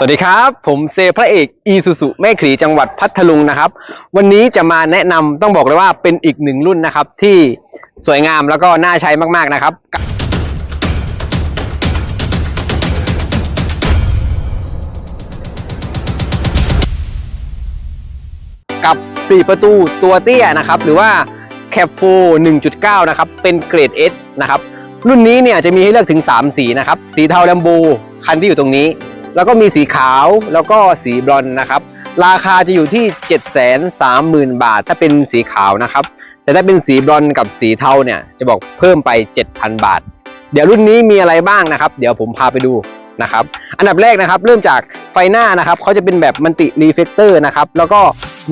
สวัสดีครับ ผมเซพระเอกอีซูซุแม่ขีจังหวัดพัทลุงนะครับ วันนี้จะมาแนะนำต้องบอกเลยว่าเป็นอีกหนึ่งรุ่นนะครับ ที่สวยงามแล้วก็น่าใช้มากๆนะครับ กับ 4 ประตูตัวเตี้ยนะครับ หรือว่า c a p 4 1.9 นะครับ เป็นเกรด S นะครับ รุ่นนี้เนี่ยจะมีให้เลือกถึง 3 สีนะครับ สีเทาแลมโบคันที่อยู่ตรงนี้ แล้วก็มีสีขาวแล้วก็สีบรอนนะครับ ราคาจะอยู่ที่ 730,000 บาท ถ้าเป็นสีขาวนะครับ แต่ถ้าเป็นสีบรอนกับสีเทาเนี่ยจะบอกเพิ่มไป 7,000 บาท เดี๋ยวรุ่นนี้มีอะไรบ้างนะครับ เดี๋ยวผมพาไปดูนะครับ อันดับแรกนะครับ เริ่มจากไฟหน้านะครับเขาจะเป็นแบบมันติรีเฟกเตอร์นะครับ แล้วก็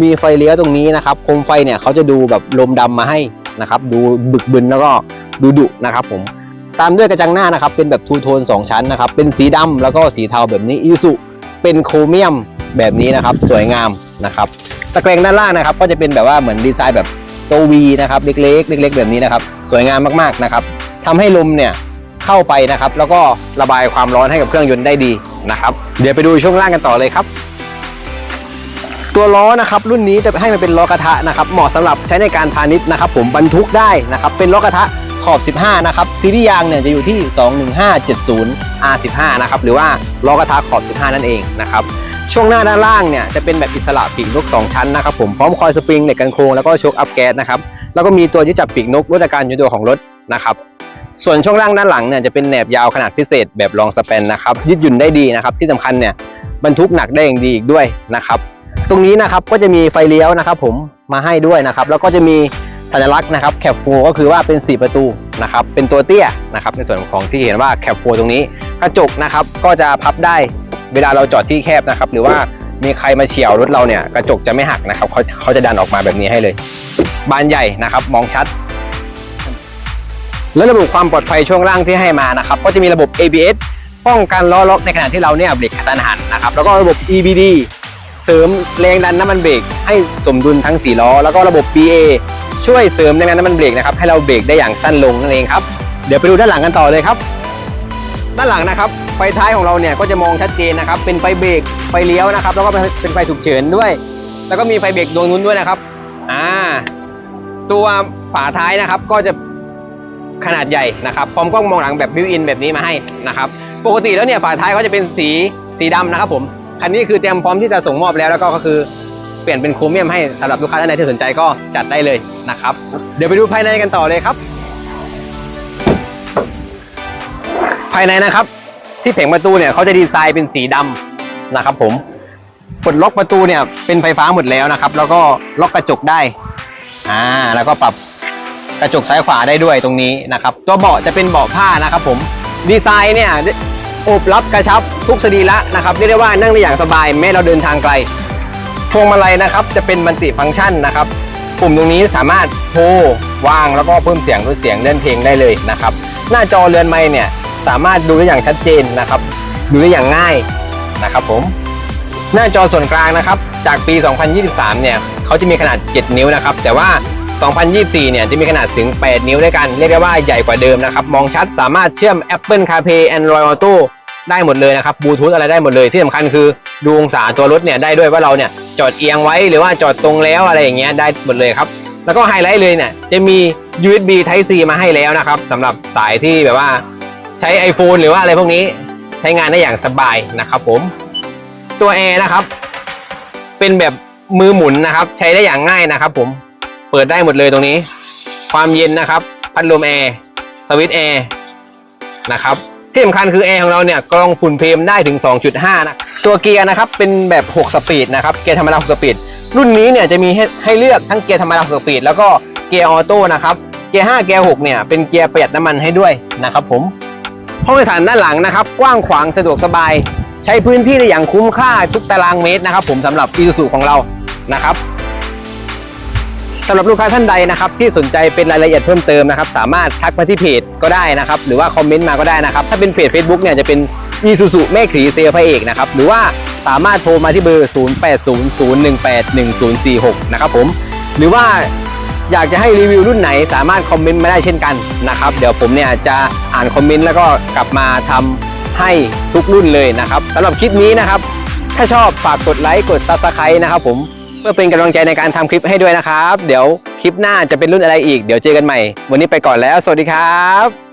มีไฟเลี้ยวตรงนี้นะครับโคมไฟเนี่ยเขาจะดูแบบลมดำมาให้นะครับ ดูบึกบึนแล้วก็ดูดุนะครับผม ตามด้วยกระจังหน้านะครับ เป็นแบบทูโทน2 ชั้นนะครับ เป็นสีดำแล้วก็สีเทาแบบนี้อีสุเป็นโครเมียมแบบนี้นะครับ สวยงามนะครับตะแกรงด้านล่างนะครับ ก็จะเป็นแบบว่าเหมือนดีไซน์แบบตัววีนะครับเล็กๆเล็ก ๆ แบบนี้นะครับ สวยงามมากๆนะครับทำให้ลมเนี่ยเข้าไปนะครับ แล้วก็ระบายความร้อนให้กับเครื่องยนต์ได้ดีนะครับ เดี๋ยวไปดูช่วงล่างกันต่อเลยครับ ตัวล้อนะครับ รุ่นนี้จะให้มันเป็นล้อกระทะนะครับ เหมาะสำหรับใช้ในการพาณิชย์นะครับ ผมบรรทุกได้นะครับ เป็นล้อกระทะ ขอบ 15 นะครับ ซีรีส์ยางเนี่ยจะอยู่ที่ 21570 R15 นะครับ หรือว่าล้อกระทะขอบ 15 นั่นเองนะครับ ช่วงหน้าด้านล่างเนี่ยจะเป็นแบบอิสระปีกนก 2 ชั้นนะครับผมพร้อมคอยสปริงเหล็กกันโครงแล้วก็โชคอัพแก๊สนะครับ แล้วก็มีตัวยึดจับปีกนกลดอาการยุดตัวของรถนะครับส่วนช่วงล่างด้านหลังเนี่ยจะเป็นแหนบยาวขนาดพิเศษแบบลองสเปนนะครับยืดหยุ่นได้ดีนะครับ ที่สำคัญเนี่ยบรรทุกหนักได้อย่างดีอีกด้วยนะครับ ตรงนี้นะครับก็จะมีไฟเลี้ยวนะครับ ผมมาให้ด้วยนะครับ แล้วก็จะมี สัญลักษณ์นะครับแคปโฟก็คือว่าเป็น 4 ประตูนะครับเป็นตัวเตี้ยนะครับในส่วนของที่เห็นว่าแคปโฟตรงนี้ กระจกนะครับก็จะพับได้เวลาเราจอดที่แคบนะครับหรือว่ามีใครมาเฉี่ยวรถเราเนี่ยกระจกจะไม่หักนะครับเขาเขาจะดันออกมาแบบนี้ให้เลย บานใหญ่นะครับมองชัด แล้วระบบความปลอดภัยช่วงล่างที่ให้มานะครับก็จะมีระบบ ABS ป้องกันล้อล็อกในขณะที่เราเนี่ยเบรกกระทันหันนะครับแล้วก็ระบบ EBD เสริมแรงดันน้ำมันเบรกให้สมดุลทั้ง4ล้อแล้วก็ระบบ BA ช่วยเสริมแรงดันน้ำมันเบรกนะครับให้เราเบรกได้อย่างสั้นลงนั่นเองครับเดี๋ยวไปดูด้านหลังกันต่อเลยครับด้านหลังนะครับไฟท้ายของเราเนี่ยก็จะมองชัดเจนนะครับ เป็นไฟเบรกไฟเลี้ยวนะครับ แล้วก็เป็นไฟฉุกเฉินด้วย แล้วก็มีไฟเบรกดวงนู้นด้วยนะครับอ่าตัวฝาท้ายนะครับก็จะขนาดใหญ่นะครับพร้อมกล้องมองหลังแบบบิวอินแบบนี้มาให้นะครับปกติแล้วเนี่ยฝาท้ายเขาจะเป็นสีสีดำนะครับผมคันนี้คือเตรียมพร้อมที่จะส่งมอบแล้วแล้วก็ก็คือ เปลี่ยนเป็นโครเมียมให้สำหรับลูกค้าท่านใดที่สนใจก็จัดได้เลยนะครับ เดี๋ยวไปดูภายในกันต่อเลยครับ ภายในนะครับ ที่แผงประตูเนี่ยเขาจะดีไซน์เป็นสีดำนะครับ ผมปลดล็อกประตูเนี่ยเป็นไฟฟ้าหมดแล้วนะครับ แล้วก็ล็อกกระจกได้อ่าแล้วก็ปรับกระจกซ้ายขวาได้ด้วยตรงนี้นะครับ ตัวเบาะจะเป็นเบาะผ้านะครับ ผมดีไซน์เนี่ยอบรับกระชับทุกสรีระนะครับเรียกได้ว่านั่งได้อย่างสบายแม้เราเดินทางไกล พวงมาลัยนะครับจะเป็นมัลติฟังก์ชันนะครับปุ่มตรงนี้สามารถโทรวางแล้วก็เพิ่มเสียงลดเสียงเล่นเพลงได้เลยนะครับ หน้าจอเรือนไม้เนี่ยสามารถดูได้อย่างชัดเจนนะครับ ดูได้อย่างง่ายนะครับผม หน้าจอส่วนกลางนะครับ จากปี 2023 เนี่ยเขาจะมีขนาด 7 นิ้วนะครับ แต่ว่า 2024 เนี่ยจะมีขนาดถึง 8 นิ้วด้วยกัน เรียกได้ว่าใหญ่กว่าเดิมนะครับ มองชัดสามารถเชื่อม Apple CarPlay Android Auto ได้หมดเลยนะครับบลูทูธอะไรได้หมดเลยที่สำคัญคือดูองศาตัวรถเนี่ยได้ด้วยว่าเราเนี่ยจอดเอียงไว้หรือว่าจอดตรงแล้วอะไรอย่างเงี้ยได้หมดเลยครับแล้วก็ไฮไลท์เลยเนี่ยจะมี USB Type C มาให้แล้วนะครับสำหรับสายที่แบบว่าใช้ iPhone หรือว่าอะไรพวกนี้ใช้งานได้อย่างสบายนะครับผม ตัวแอร์นะครับ เป็นแบบมือหมุนนะครับ ใช้ได้อย่างง่ายนะครับ ผมเปิดได้หมดเลยตรงนี้ ความเย็นนะครับ พัดลมแอร์สวิตช์แอร์นะครับ ที่สำคัญคือแอร์ของเราเนี่ยกรองฝุ่นเพมได้ถึง 2.5 นะ ตัวเกียร์นะครับเป็นแบบ 6 สปีดนะครับ เกียร์ธรรมดา 6 สปีด รุ่นนี้เนี่ยจะมีให้ให้เลือกทั้งเกียร์ธรรมดา 6 สปีด แล้วก็เกียร์ออโต้นะครับ เกียร์ 5 เกียร์ 6 เนี่ยเป็นเกียร์ประหยัดน้ำมันให้ด้วยนะครับผม ห้องโดยสารด้านหลังนะครับ กว้างขวางสะดวกสบาย ใช้พื้นที่ได้อย่างคุ้มค่าทุกตารางเมตรนะครับผมสำหรับอีซูซูของเรานะครับ สำหรับลูกค้าท่านใดนะครับที่สนใจเป็นรายละเอียดเพิ่มเติมนะครับสามารถทักมาที่เพจก็ได้นะครับหรือว่าคอมเมนต์มาก็ได้นะครับถ้าเป็นเพจ Facebook เนี่ยจะเป็นอีซูซูแม่ขีเซลพระเอกนะครับหรือว่าสามารถโทรมาที่เบอร์ 0800181046 นะครับผม หรือว่าอยากจะให้รีวิวรุ่นไหนสามารถคอมเมนต์มาได้เช่นกันนะครับ เดี๋ยวผมเนี่ยจะอ่านคอมเมนต์แล้วก็กลับมาทำให้ทุกรุ่นเลยนะครับสำหรับคลิปนี้นะครับ ถ้าชอบฝากกดไลค์กด subscribe นะครับผม พื่อเป็นกำลังใจในการทำคลิปให้ด้วยนะครับ เดี๋ยวคลิปหน้าจะเป็นรุ่นอะไรอีก เดี๋ยวเจอกันใหม่ วันนี้ไปก่อนแล้ว สวัสดีครับ